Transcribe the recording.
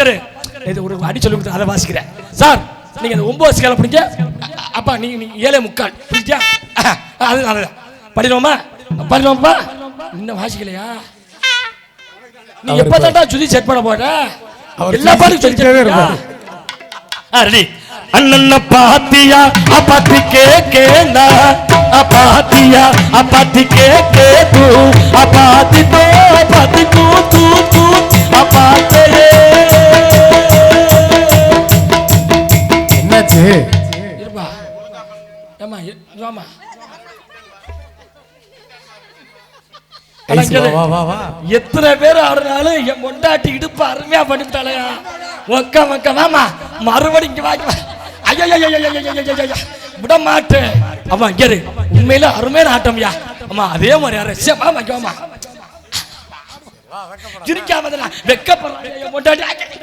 பாஸ்கர். இது ஒரு அடி சொல்லி அதை வாசிக்கிறேன். சார் நீங்க இந்த ஒன்பது ஸ்கேல பிடிங்க அப்பா நீங்க நீங்க ஏழே முக்கால். பிடிச்சா அது நல்லது. படிடுவோமா படிடுவோம்ப்பா இன்னும் வாசிக்கலையா? நீ எப்ப தாண்டா சுதி செட் பண்ண போற? எல்லா பாட்டும் சொல்லி. ரெடி. அண்ணன் பாத்தியா அப்பாத்தி கேக்கேனா அப்பாத்தியா அப்பாத்தி கேக்கே தூ அப்பாத்தி தோ இருப்பா. ஏமா வாமா எத்தனை பேர் ஆடுனாலும் என் பொண்டாட்டி இடுப்பு அருமையா பண்ணிவிட்டாளையா ஒக்க ஒக்க வாமா மறுபடியும் வாங்க ஐயோ விட மாட்டேன் ஆமா இரு. உண்மையில அருமையான ஆட்டம்யா ஆமா அதே மாதிரி யாரு. சே, வாமா வாமா சிரிக்காம வெக்கப்படுறாங்க என் பொண்டாட்டி.